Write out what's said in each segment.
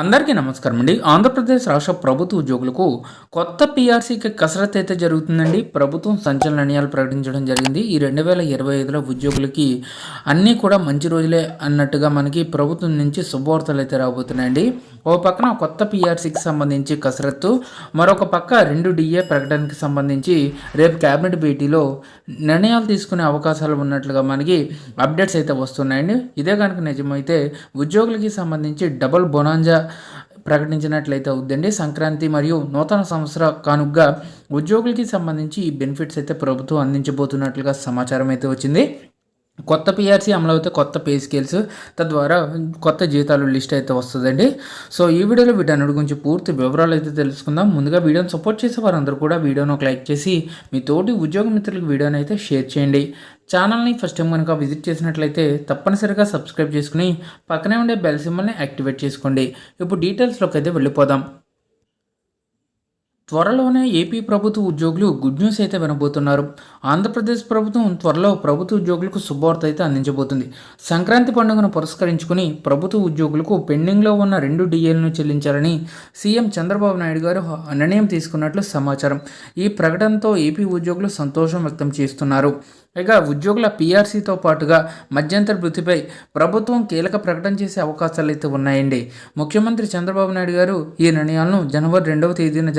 అందరికీ నమస్కారం అండి. ఆంధ్రప్రదేశ్ రాష్ట్ర ప్రభుత్వ ఉద్యోగులకు కొత్త పీఆర్సీకి కసరత్తు అయితే జరుగుతుందండి. ప్రభుత్వం సంచలన నిర్ణయాలు ప్రకటించడం జరిగింది. ఈ రెండు వేల ఇరవై ఐదులో ఉద్యోగులకి అన్నీ కూడా మంచి రోజులే అన్నట్టుగా మనకి ప్రభుత్వం నుంచి శుభవార్తలు అయితే రాబోతున్నాయండి. ఓ పక్కన కొత్త పీఆర్సీకి సంబంధించి కసరత్తు మరొక పక్క రెండు డిఏ ప్రకటనకి సంబంధించి రేపు క్యాబినెట్ భేటీలో నిర్ణయాలు తీసుకునే అవకాశాలు ఉన్నట్లుగా మనకి అప్డేట్స్ అయితే వస్తున్నాయండి. ఇదే కనుక నిజమైతే ఉద్యోగులకి సంబంధించి డబుల్ బొనాంజా ప్రకటించినట్లయితే అవుద్దండి. సంక్రాంతి మరియు నూతన సంవత్సర కానుగ్గా ఉద్యోగులకి సంబంధించి ఈ బెనిఫిట్స్ అయితే ప్రభుత్వం అందించబోతున్నట్లుగా సమాచారం అయితే వచ్చింది. కొత్త పిఆర్సీ అమలవుతే అయితే కొత్త పే స్కేల్స్ తద్వారా కొత్త జీతాలు లిస్ట్ అయితే వస్తుందండి. సో ఈ వీడియోలో వీటన్నిటి గురించి పూర్తి వివరాలు అయితే తెలుసుకుందాం. ముందుగా వీడియోని సపోర్ట్ చేసే వారందరూ కూడా వీడియోను ఒక లైక్ చేసి మీ తోటి ఉద్యోగ మిత్రులకు వీడియోని అయితే షేర్ చేయండి. ఛానల్ని ఫస్ట్ టైం కనుక విజిట్ చేసినట్లయితే తప్పనిసరిగా సబ్స్క్రైబ్ చేసుకుని పక్కనే ఉండే బెల్ సింబల్ని యాక్టివేట్ చేసుకోండి. ఇప్పుడు డీటెయిల్స్లోకి అయితే వెళ్ళిపోదాం. త్వరలోనే ఏపీ ప్రభుత్వ ఉద్యోగులు గుడ్ న్యూస్ అయితే వినబోతున్నారు. ఆంధ్రప్రదేశ్ ప్రభుత్వం త్వరలో ప్రభుత్వ ఉద్యోగులకు శుభవార్త అయితే అందించబోతుంది. సంక్రాంతి పండుగను పురస్కరించుకుని ప్రభుత్వ ఉద్యోగులకు పెండింగ్లో ఉన్న రెండు డిఏలను చెల్లించాలని సీఎం చంద్రబాబు నాయుడు గారు నిర్ణయం తీసుకున్నట్లు సమాచారం. ఈ ప్రకటనతో ఏపీ ఉద్యోగులు సంతోషం వ్యక్తం చేస్తున్నారు. ఇక ఉద్యోగుల పీఆర్సీతో పాటుగా మధ్యంతర వృత్తిపై ప్రభుత్వం కీలక ప్రకటన చేసే అవకాశాలు అయితే ఉన్నాయండి. ముఖ్యమంత్రి చంద్రబాబు నాయుడు గారు ఈ నిర్ణయాలను జనవరి రెండవ తేదీన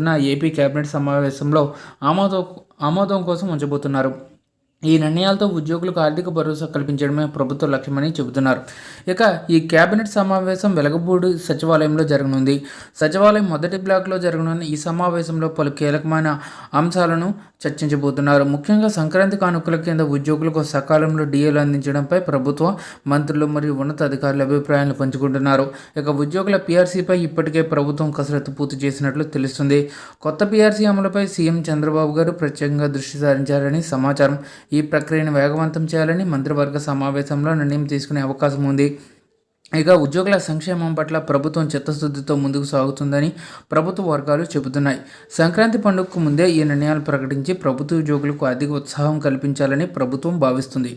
జరగబోతున్న ఏపీ కేబినెట్ సమావేశంలో ఆమోదం ఆమోదం కోసం ఉంచబోతున్నారు. ఈ నిర్ణయాలతో ఉద్యోగులకు ఆర్థిక భరోసా కల్పించడమే ప్రభుత్వ లక్ష్యమని చెబుతున్నారు. ఇక ఈ కేబినెట్ సమావేశం వెలగబూడి సచివాలయంలో జరగనుంది. సచివాలయం మొదటి బ్లాక్లో జరగనున్న ఈ సమావేశంలో పలు కీలకమైన అంశాలను చర్చించబోతున్నారు. ముఖ్యంగా సంక్రాంతి కానుకల కింద ఉద్యోగులకు సకాలంలో డిఏలు అందించడంపై ప్రభుత్వ మంత్రులు మరియు ఉన్నత అధికారుల అభిప్రాయాలను పంచుకుంటున్నారు. ఇక ఉద్యోగుల పీఆర్సీపై ఇప్పటికే ప్రభుత్వం కసరత్తు పూర్తి చేసినట్లు తెలుస్తుంది. కొత్త పీఆర్సీ అమలుపై సీఎం చంద్రబాబు గారు ప్రత్యేకంగా దృష్టి సారించారని సమాచారం ఈ ప్రక్రియను వేగవంతం చేయాలని మంత్రివర్గ సమావేశంలో నిర్ణయం తీసుకునే అవకాశం ఉంది. ఇక ఉద్యోగుల సంక్షేమం పట్ల ప్రభుత్వం చిత్తశుద్ధితో ముందుకు సాగుతుందని ప్రభుత్వ వర్గాలు చెబుతున్నాయి. సంక్రాంతి పండుగకు ముందే ఈ నిర్ణయాలు ప్రకటించి ప్రభుత్వ ఉద్యోగులకు అధిక ఉత్సాహం కల్పించాలని ప్రభుత్వం భావిస్తుంది.